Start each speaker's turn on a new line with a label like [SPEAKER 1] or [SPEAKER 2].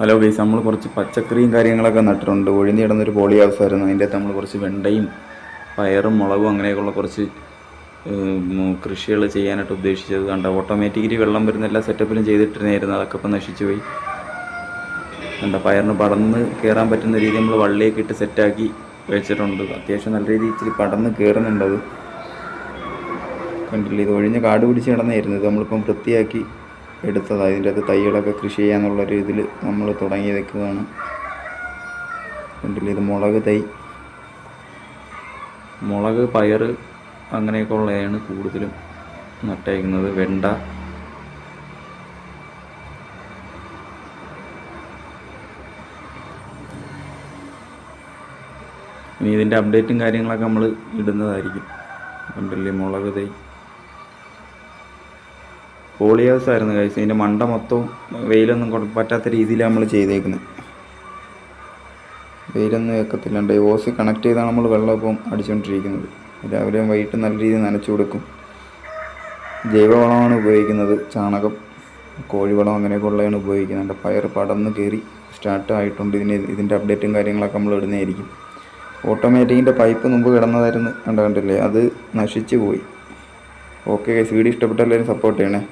[SPEAKER 1] Hello guys നമ്മൾ കുറച്ച് പച്ചക്കറിയും കാര്യങ്ങളൊക്കെ നട്ടിട്ടുണ്ട്. ഒഴിഞ്ഞു കിടന്നൊരു പോളി ഹൗസ് ആയിരുന്നു അതിന്റെ അകത്ത് നമ്മൾ കുറച്ച് വെണ്ടയും പയറും മുളകും അങ്ങനെയൊക്കെയുള്ള കുറച്ച് കൃഷികൾ ചെയ്യാനായിട്ട് ഉദ്ദേശിച്ചത്. കണ്ട ഓട്ടോമാറ്റിക്കലി വെള്ളം വരുന്ന എല്ലാ സെറ്റപ്പിലും ചെയ്തിട്ടിരുന്നായിരുന്നു. അതൊക്കെ ഇപ്പം നശിച്ചു പോയി. കണ്ട പയറിന് പടന്ന് കയറാൻ പറ്റുന്ന രീതി നമ്മൾ വള്ളിയൊക്കെ ഇട്ട് സെറ്റാക്കി വെച്ചിട്ടുണ്ട്. അത്യാവശ്യം നല്ല രീതിയിൽ ഇച്ചിരി പടന്ന് കയറുന്നുണ്ട് അത്. കണ്ടില്ലേ ഇത് ഒഴിഞ്ഞ് കാട് പിടിച്ച് കിടന്നായിരുന്നു. ഇത് നമ്മളിപ്പം വൃത്തിയാക്കി എടുത്തതാണ് ഇതിന്റെ അകത്ത് തൈകളൊക്കെ കൃഷി ചെയ്യാന്നുള്ളൊരു ഇതിൽ നമ്മൾ തുടങ്ങി വെക്കുകയാണ്. കണ്ടില്ലേ ഇത് മുളക് തൈ. മുളക് പയർ അങ്ങനെയൊക്കെ ഉള്ളതാണ് കൂടുതലും നട്ടയക്കുന്നത് വെണ്ട. ഇനി ഇതിന്റെ അപ്ഡേറ്റും കാര്യങ്ങളൊക്കെ നമ്മൾ ഇടുന്നതായിരിക്കും. കണ്ടില്ലേ മുളക് തൈ. പോളി ഹൗസ് ആയിരുന്നു കഴിച്ച് ഇതിന്റെ മണ്ട മൊത്തവും വെയിലൊന്നും പറ്റാത്ത രീതിയിലാണ് നമ്മൾ ചെയ്തേക്കുന്നത് വെയിലൊന്നും വെക്കത്തില്ല ഓസ് കണക്ട് ചെയ്താണ് നമ്മൾ വെള്ളം ഇപ്പം അടിച്ചുകൊണ്ടിരിക്കുന്നത് രാവിലെയും വൈകിട്ട് നല്ല രീതിയിൽ നനച്ചു കൊടുക്കും. ജൈവവളമാണ് ഉപയോഗിക്കുന്നത്. ചാണകം കോഴിവളം അങ്ങനെയൊക്കെ ഉള്ളതാണ് ഉപയോഗിക്കുന്നുണ്ട് പയർ പടന്ന് കയറി സ്റ്റാർട്ട് ആയിട്ടുണ്ട്. ഇതിന് ഇതിന്റെ അപ്ഡേറ്റും കാര്യങ്ങളൊക്കെ നമ്മൾ ഇടുന്നതായിരിക്കും. ഓട്ടോമാറ്റിക്കിന്റെ പൈപ്പ് മുമ്പ് കിടന്നതായിരുന്നു. കണ്ട കണ്ടില്ലേ? അത് നശിച്ചു പോയി. ഓക്കെ വീഡിയോ ഇഷ്ടപ്പെട്ട എല്ലാവരും സപ്പോർട്ട് ചെയ്യണേ.